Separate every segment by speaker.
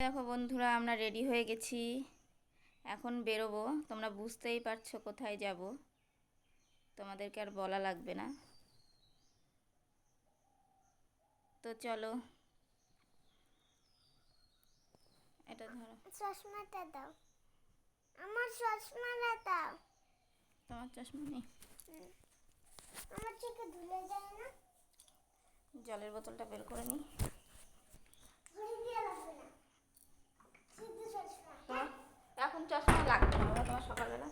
Speaker 1: দেখো বন্ধুরা আমরা রেডি হয়ে গেছি। এখন বেরোবো। তোমরা বুঝতেই পারছ কোথায় যাব। তোমাদেরকে আর বলা লাগবে না। তো চলো। এটা ধরো।
Speaker 2: চশমাটা দাও। আমার চশমাটা দাও।
Speaker 1: তোমার চশমা নেই?
Speaker 2: আমার চোখে ধুলে যায় না।
Speaker 1: জলের বোতলটা বের করে নিই
Speaker 2: ঘড়ি দিয়ে লাগবে না শুধু চশমা
Speaker 1: তোমার এখন চশমা লাগবে না বাবা তোমার সকালবেলা।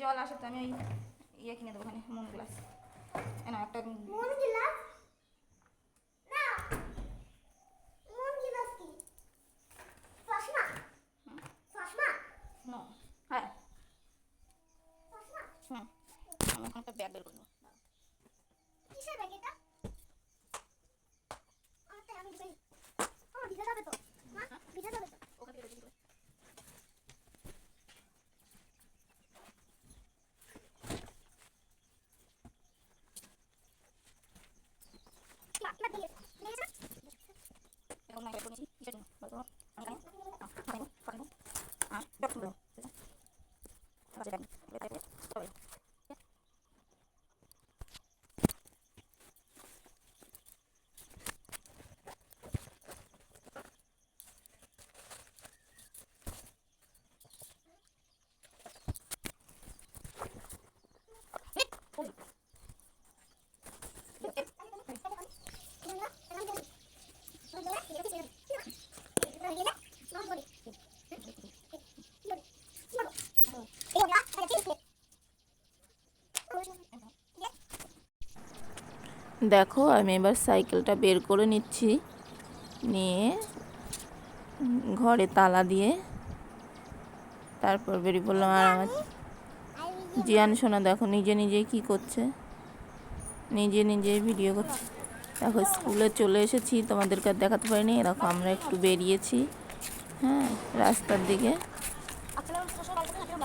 Speaker 2: জল আসে
Speaker 1: তো আমি ওই ইয়ে কিনে দেবো ওখানে মুন গ্লাস না একটা
Speaker 2: মন গিলাস
Speaker 1: হ্যাঁ। আমি এখন একটা ব্যাগ বের করব
Speaker 2: কিসের ব্যাগ এটা আমারটা আমি দিই আমার ভিজে যাবে তো মা ভিজে যাবে তো
Speaker 1: ওখান থেকে বের করে
Speaker 2: না না দিয়ে নিয়ে যা
Speaker 1: এখন না বের করে নিয়েছি কিসের জন্য বলো তো আমি জানি আহ, খাইনি খাইনি আর ব্যাগ খুলবো ঠিক আছে আচ্ছা ব্যাগ বের করে সবাই দেখো আমি এবার সাইকেলটা বের করে নিচ্ছি। নিয়ে ঘরে তালা দিয়ে তারপর বেরিয়ে পড়লাম আর আমার জিয়ান শোনা দেখো নিজে নিজেই কি করছে। নিজে নিজেই ভিডিও করছে। দেখো স্কুলে চলে এসেছি তোমাদেরকে আর দেখাতে পারিনি। দেখো আমরা একটু বেরিয়েছি হ্যাঁ রাস্তার দিকে।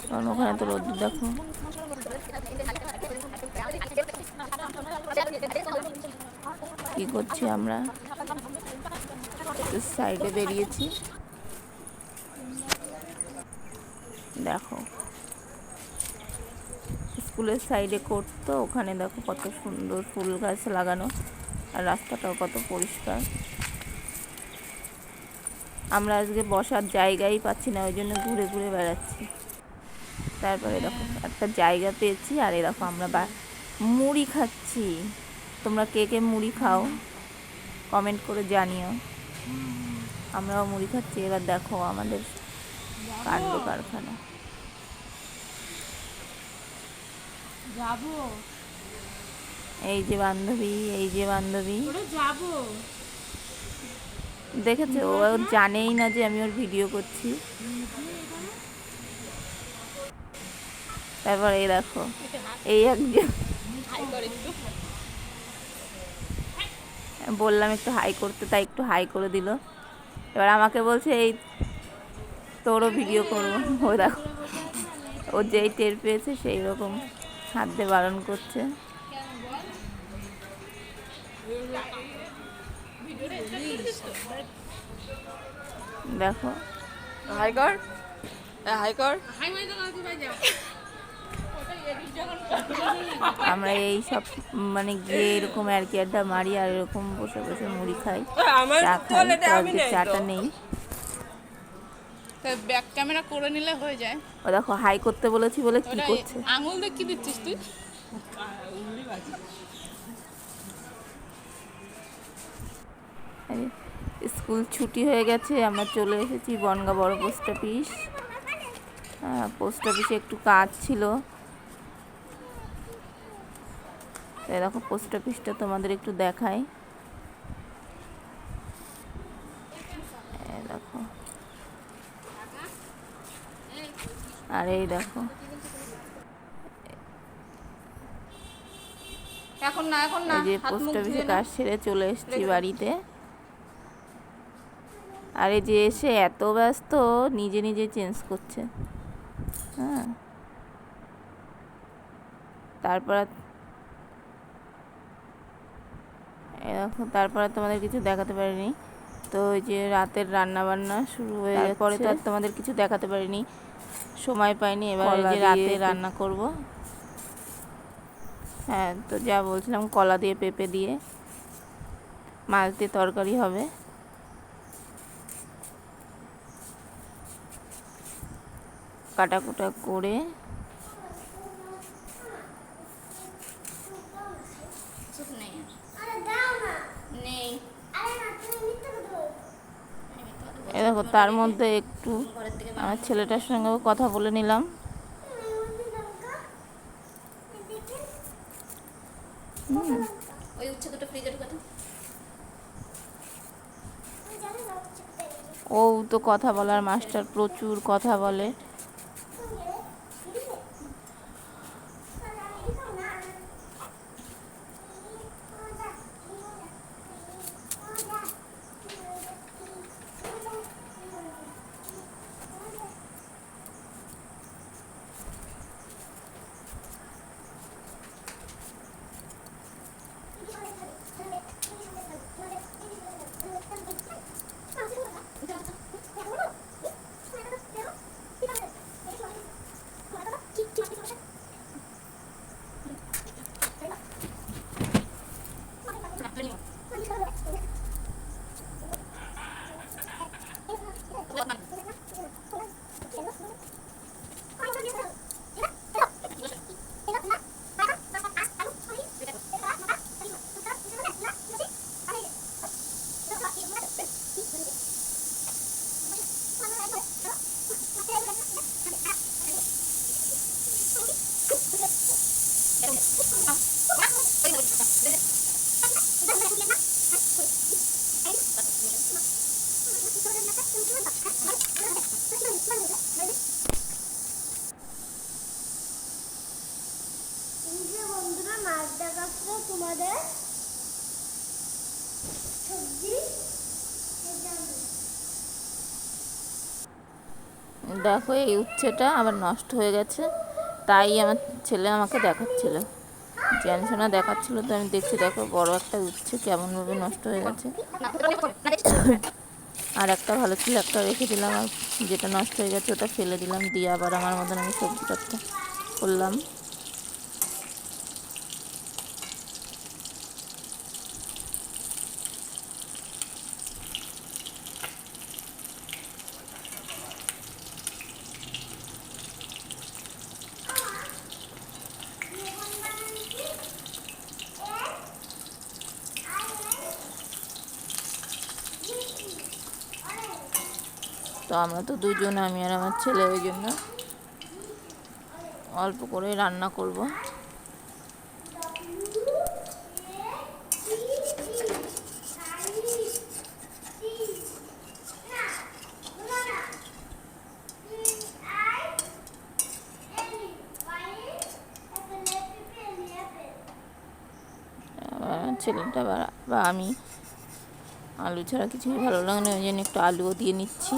Speaker 1: কারণ ওখানে তো রোদ দেখো। কি করছি আমরা? সাইডে বেরিয়েছি। দেখো। স্কুলের সাইডে করতো, ওখানে দেখো কত সুন্দর ফুল গাছ লাগানো, আর রাস্তাটাও কত পরিষ্কার। আমরা আজকে বসার জায়গাই পাচ্ছি না, ওই জন্য ঘুরে ঘুরে বেড়াচ্ছি। তারপরে দেখো। একটা জায়গা পেয়েছি আর এরকম আমরা বা মুড়ি খাচ্ছি। তোমরা কে কে মুড়ি খাও কমেন্ট করে জানিও। আমরাও মুড়ি খাচ্ছি। এবার দেখো আমাদের কাণ্ড কারখানা।
Speaker 3: যাব।
Speaker 1: এই যে বান্ধবী এই যে বান্ধবী।
Speaker 3: যাব।
Speaker 1: দেখেছে? ও ও জানেই না যে আমি ওর ভিডিও করছি। তারপর এই দেখো এই একজন। বললাম একটু হাই করতে তাই একটু হাই করে দিল। এবার আমাকে বলছে এই তোরও ভিডিও করব। ও দেখো ও যেই টের পেয়েছে সেই রকম হাত দিয়ে বারণ করছে। দেখো।
Speaker 4: হাই কর। হাই কর।
Speaker 3: হাই
Speaker 1: আমরা এই সব মানে গিয়ে এরকম আর কি আড্ডা মারি আর এরকম বসে বসে মুড়ি খাই।
Speaker 4: আমার
Speaker 1: চা খাই চাটা
Speaker 4: তো।
Speaker 1: নেই।
Speaker 3: ব্যাক ক্যামেরা করে নিলে হয়ে যায়।
Speaker 1: ও দেখো হাই করতে বলেছি বলে কি করছে?
Speaker 3: আঙুল দিয়ে কি দিচ্ছিস তুই?
Speaker 1: স্কুল ছুটি হয়ে গেছে আমরা চলে এসেছি বনগা বড় পোস্ট অফিস পোস্ট অফিসে একটু কাজ ছিল। তো দেখো পোস্ট অফিসটা তোমাদের একটু দেখাই। দেখো। আর এই দেখো।
Speaker 3: এখন না এখন না
Speaker 1: যে পোস্ট অফিসে কাজ সেরে চলে এসেছি বাড়িতে। আর এই যে এসে এত ব্যস্ত নিজে নিজে চেঞ্জ করছে। হ্যাঁ। তারপর এরকম তারপরে তোমাদের কিছু দেখাতে পারিনি। তো ওই যে রাতের রান্না বান্না শুরু হয়ে পরে তো আর তোমাদের কিছু দেখাতে পারিনি। সময় পাইনি এবার এই যে রাতে রান্না করব। হ্যাঁ তো যা বলছিলাম কলা দিয়ে পেঁপে দিয়ে। মাছ দিয়ে তরকারি হবে। কাটাকুটা করে
Speaker 3: চুপ নেই আর।
Speaker 2: আরে দাও না
Speaker 3: নেই
Speaker 2: আরে না তুমি মিথ্যা কথা বলো
Speaker 1: এ দেখো তার মধ্যে একটু আমার ছেলেটার সঙ্গেও কথা বলে নিলাম। ও তো কথা বলার মাস্টার প্রচুর কথা বলে
Speaker 2: তুমি গেলে দিদিকে আরে আমি দিতাম না ও যা ও যা এই যে বন্ধুরা মাছ দেখাচ্ছে তোমাদের সবজি এই যে আমি।
Speaker 1: দেখো এই উচ্ছেটা আবার নষ্ট হয়ে গেছে, তাই আমার ছেলে আমাকে দেখাচ্ছিল। জ্যানসোনা দেখাচ্ছিল, তো আমি দেখছি, দেখো বড় একটা উচ্ছে কেমনভাবে নষ্ট হয়ে গেছে। আর একটা ভালো ছিল, একটা রেখে দিলাম যেটা নষ্ট হয়ে গেছে ওটা ফেলে দিলাম, দিয়ে আবার আমার মতন আমি সবজি একটা করলাম। তো আমরা তো দুজন, আমি আর আমার ছেলে, ওই জন্য অল্প করে রান্না করব। ছেলেটা বা আমি আলু ছাড়া কিছুই ভালো লাগে না, ওই জন্য একটু আলুও দিয়ে নিচ্ছি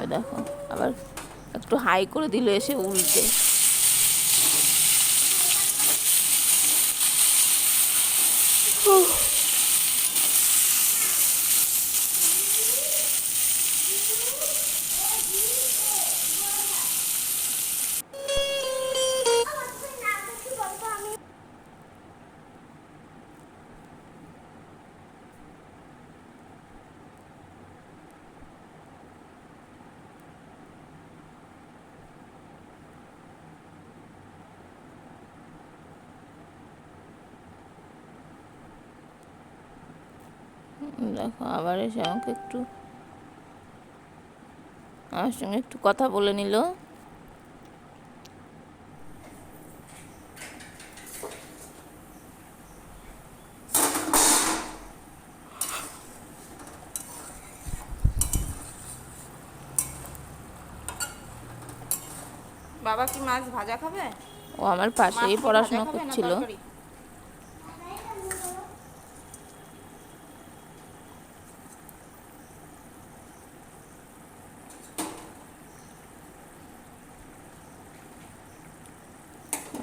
Speaker 1: ওই দেখো আবার একটু হাই করে দিল এসে উল্টে। দেখো আবার এসে আমাকে একটু আমার সঙ্গে একটু কথা বলে নিল।
Speaker 4: বাবা কি মাছ ভাজা খাবে?
Speaker 1: ও আমার পাশেই পড়াশোনা করছিল
Speaker 4: তরকারি?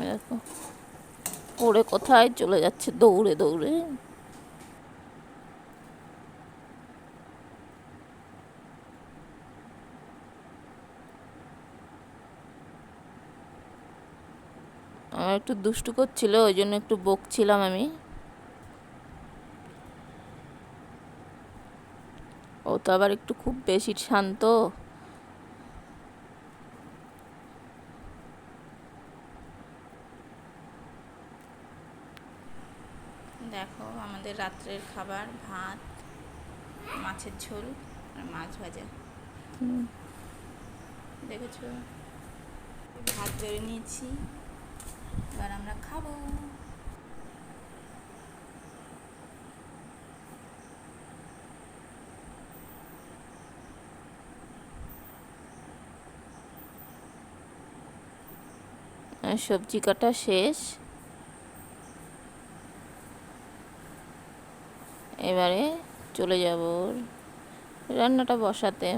Speaker 1: দেখো ওরে কোথায় চলে যাচ্ছে দৌড়ে দৌড়ে? আমার একটু দুষ্টু করছিল, ওই জন্য একটু বকছিলাম আমি। ও তো আবার একটু খুব বেশি শান্ত
Speaker 3: দেখো আমাদের রাত্রের খাবার ভাত মাছের ঝোল আর মাছ ভাজা। দেখেছ? ভাত বেড়ে নিয়েছি। এবার আমরা খাব।
Speaker 1: সবজি কাটা শেষ। এবারে চলে যাব রান্নাটা বসাতে।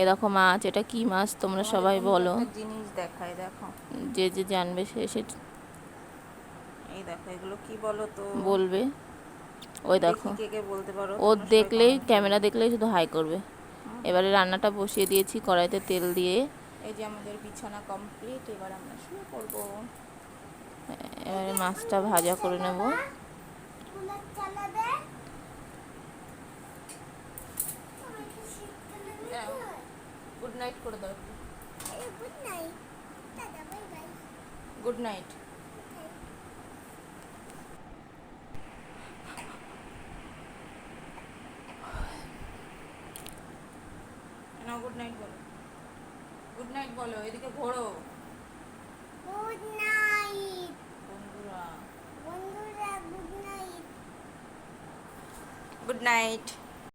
Speaker 1: এরকম মাছ এটা কি মাছ তোমরা সবাই বলো।
Speaker 4: জিনিস দেখায় দেখো।
Speaker 1: যে যে জানবে সে সে
Speaker 4: এই দেখো এগুলো কি বলো তো
Speaker 1: বলবে। ওই দেখো
Speaker 4: কে কে বলতে পারো
Speaker 1: ও দেখলেই ক্যামেরা দেখলেই শুধু হাই করবে। এবারে রান্নাটা বসিয়ে দিয়েছি কড়াইতে তেল দিয়ে।
Speaker 3: এই যে আমাদের বিছানা কমপ্লিট এবার আমরা শুয়ে পড়ব
Speaker 1: এবারে মাছটা ভাজা করে নেব।
Speaker 3: গুড নাইট করে দাও
Speaker 2: গুড নাইট দাদা বাই বাই
Speaker 3: গুড নাইট নাও গুড নাইট বলো। গুড নাইট বলো এদিকে ঘোরো
Speaker 2: গুড নাইট
Speaker 3: বন্ধুরা
Speaker 2: বন্ধুরা গুড নাইট
Speaker 3: গুড নাইট